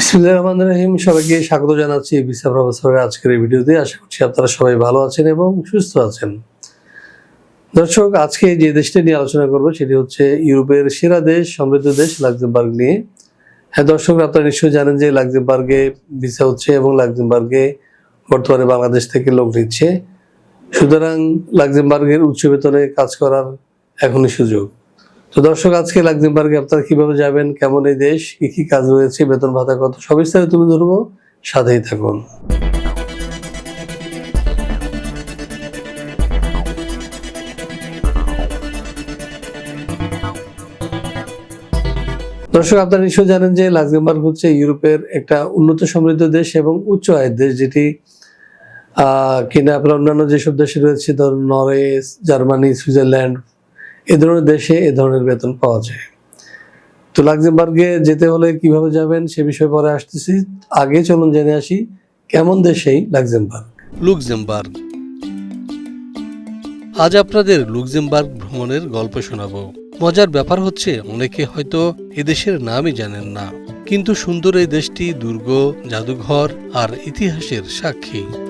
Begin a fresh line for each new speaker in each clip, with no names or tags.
বিসমুল্লাহ রহমান রহিম। সবাইকে স্বাগত জানাচ্ছি ভিসা প্রফেসরের আজকের এই ভিডিওতে। আশা করছি আপনারা সবাই ভালো আছেন এবং সুস্থ আছেন। দর্শক, আজকে যে দেশটি নিয়ে আলোচনা করব সেটি হচ্ছে ইউরোপের সেরা দেশ, সমৃদ্ধ দেশ, লাক্সেমবার্গ নিয়ে। হ্যাঁ দর্শক, আপনারা নিশ্চয়ই জানেন যে লাক্সেমবার্গে ভিসা হচ্ছে এবং লাক্সেমবার্গে বর্তমানে বাংলাদেশ থেকে লোক নিচ্ছে। সুতরাং লাক্সেমবার্গের উচ্চ বেতনে কাজ করার এখনই সুযোগ। তো দর্শক, আজকে লাক্সেমবার্গে আপনারা কীভাবে যাবেন, কেমন এই দেশ, কি কি কাজ রয়েছে, বেতন ভাতা কত সবিস্তারে তুলে ধরবো। সাথেই থাকুন। দর্শক, আপনারা নিশ্চয়ই জানেন যে লাক্সেমবার্গ হচ্ছে ইউরোপের একটা উন্নত সমৃদ্ধ দেশ এবং উচ্চ আয়ের দেশ, যেটি কিনা আপনার অন্যান্য যেসব দেশে রয়েছে, ধরুন নরওয়ে, জার্মানি, সুইজারল্যান্ড এ ধরনের দেশে এ ধরনের বেতন পাওয়া যায়। তো লাক্সেমবার্গে যেতে হলে কীভাবে যাবেন সে বিষয়ে পরে আসতেছি। আগে চলুন জেনে আসি কেমন দেশেই লাক্সেমবার্গ।
লুক্সেমবার্গ। আজ আপনাদের লুক্সেমবার্গ ভ্রমণের গল্প শোনাবো। মজার ব্যাপার হচ্ছে, অনেকে হয়তো এদেশের নামই জানেন না। কিন্তু সুন্দর এই দেশটি দুর্গ, জাদুঘর আর ইতিহাসের সাক্ষী।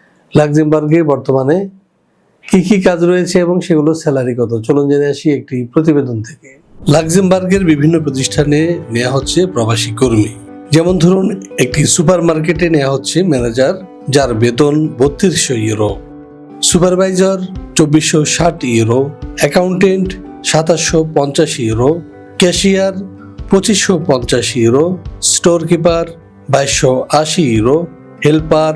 লাক্সেমবার্গে বর্তমানে কি কি কাজ রয়েছে এবং সেগুলো স্যালারি কত? চলুন জেনে আসি একটি প্রতিবেদন থেকে।
লাক্সেমবার্গের বিভিন্ন প্রতিষ্ঠানে নেওয়া হচ্ছে প্রবাসী কর্মী। যেমন ধরুন, একটি সুপার মার্কেটে নেওয়া হচ্ছে ম্যানেজার যার বেতন বত্রিশশো ইউরো, সুপারভাইজার চব্বিশশো ষাট ইউরো, অ্যাকাউন্টেন্ট সাতাশশো পঞ্চাশ ইউরো, ক্যাশিয়ার পঁচিশশো পঞ্চাশ ইউরো স্টোর কিপার বাইশশো আশি ইউরো, হেল্পার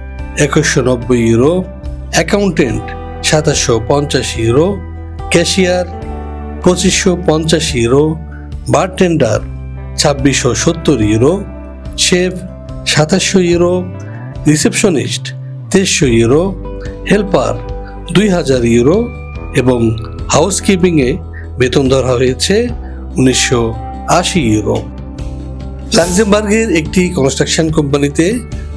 একুশশো নব্বই ইউরো অ্যাকাউন্টেন্ট সাতাশশো পঞ্চাশ ইউরো ক্যাশিয়ার পঁচিশশো পঞ্চাশ ইউরো বারটেন্ডার ছাব্বিশশো সত্তর ইউরো শেফ সাতাশশো ইউরো রিসেপশনিস্ট তেইশশো ইউরো হেল্পার দুই হাজার ইউরো এবং হাউসকিপিংয়ে বেতন ধরা হয়েছে উনিশশো আশি ইউরো লাক্সেমবার্গের একটি কনস্ট্রাকশন কোম্পানিতে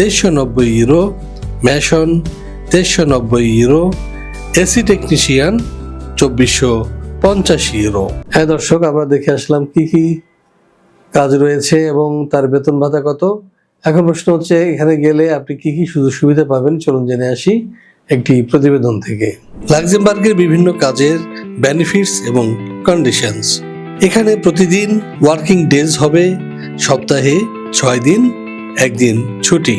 তেইশশো নব্বই ইউরো, ম্যাশন তেইশশো নব্বই ইউরো, এসি টেকনিশিয়ান চব্বিশশো পঞ্চাশ ইউরো।
হ্যাঁ দর্শক, আমরা দেখে আসলাম কি কি কাজ রয়েছে এবং তার বেতন ভাতা কত। এখন প্রশ্ন হচ্ছে, এখানে গেলে আপনি কি কি সুযোগ সুবিধা পাবেন? চলুন জেনে আসি একটি প্রতিবেদন থেকে।
লাক্সেমবার্গের বিভিন্ন কাজের বেনিফিটস এবং কন্ডিশনস এখানে প্রতিদিন ওয়ার্কিং ডেজ হবে, সপ্তাহে ছয় দিন, একদিন ছুটি।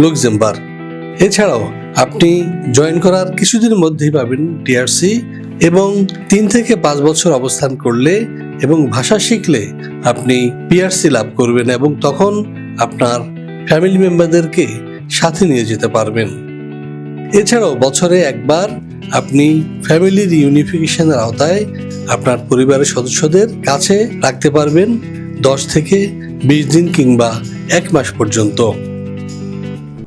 লুক্সেমবার্গ। এছাড়াও আপনি জয়েন করার কিছুদিনের মধ্যেই পাবেন টিআরসি এবং তিন থেকে পাঁচ বছর অবস্থান করলে এবং ভাষা শিখলে আপনি পিআরসি লাভ করবেন এবং তখন আপনার ফ্যামিলি মেম্বারদেরকে সাথে নিয়ে যেতে পারবেন। এছাড়াও বছরে একবার আপনি ফ্যামিলির ইউনিফিকেশনের আওতায় আপনার পরিবারের সদস্যদের কাছে রাখতে পারবেন দশ থেকে বিশ দিন কিংবা এক মাস পর্যন্ত।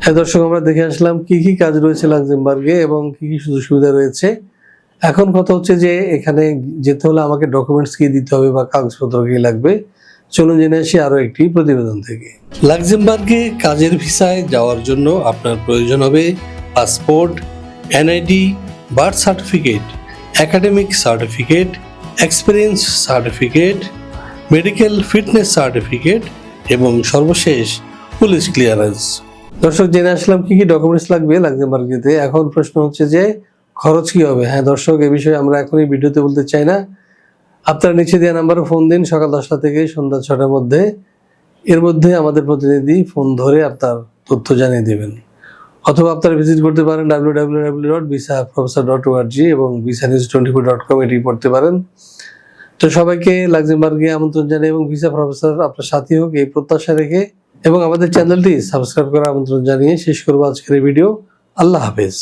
হ্যাঁ দর্শক, আমরা দেখে আসলাম কি কি কাজ রয়েছে লাক্সেমবার্গে এবং কি কি সুযোগ সুবিধা রয়েছে। এখন কথা হচ্ছে যে এখানে যেতে হলে আমাকে ডকুমেন্টস কি দিতে হবে বা কাগজপত্র কি লাগবে। চলুন জেনে আসি আরও একটি প্রতিবেদন থেকে।
লাক্সেমবার্গে কাজের ভিসায় যাওয়ার জন্য আপনার প্রয়োজন হবে passport, NID, birth certificate, academic certificate, experience certificate, medical fitness certificate এবং সর্বশেষ পুলিশ ক্লিয়ারেন্স।
দর্শক, জেনে আসলাম কি কি ডকুমেন্টস লাগবে লাক্সেমবার্গ যেতে। এখন প্রশ্ন হচ্ছে যে, খরচ কি হবে? হ্যাঁ দর্শক, এ বিষয়ে আমরা এখনই ভিডিওতে বলতে চাই না। আপনারা নিচে দেওয়া নাম্বারে ফোন দিন, সকাল দশটা থেকে সন্ধ্যা ছটার মধ্যে। এর মধ্যে আমাদের প্রতিনিধি ফোন ধরে আপনার তথ্য জানিয়ে দেবেন। অথবা আপনারা ভিজিট করতে পারেন W W W dot visa professor dot O R G এবং visa news twenty four dot com এটি পড়তে পারেন। তো সবাইকে লাক্সেমবার্গে আমন্ত্রণ জানাই এবং ভিসা প্রফেসর আপনার সাথী হোক, এই প্রত্যাশা রেখে এবং আমাদের চ্যানেলটি সাবস্ক্রাইব করার আমন্ত্রণ জানিয়ে শেষ করব আজকের ভিডিও আল্লাহ হাফেজ।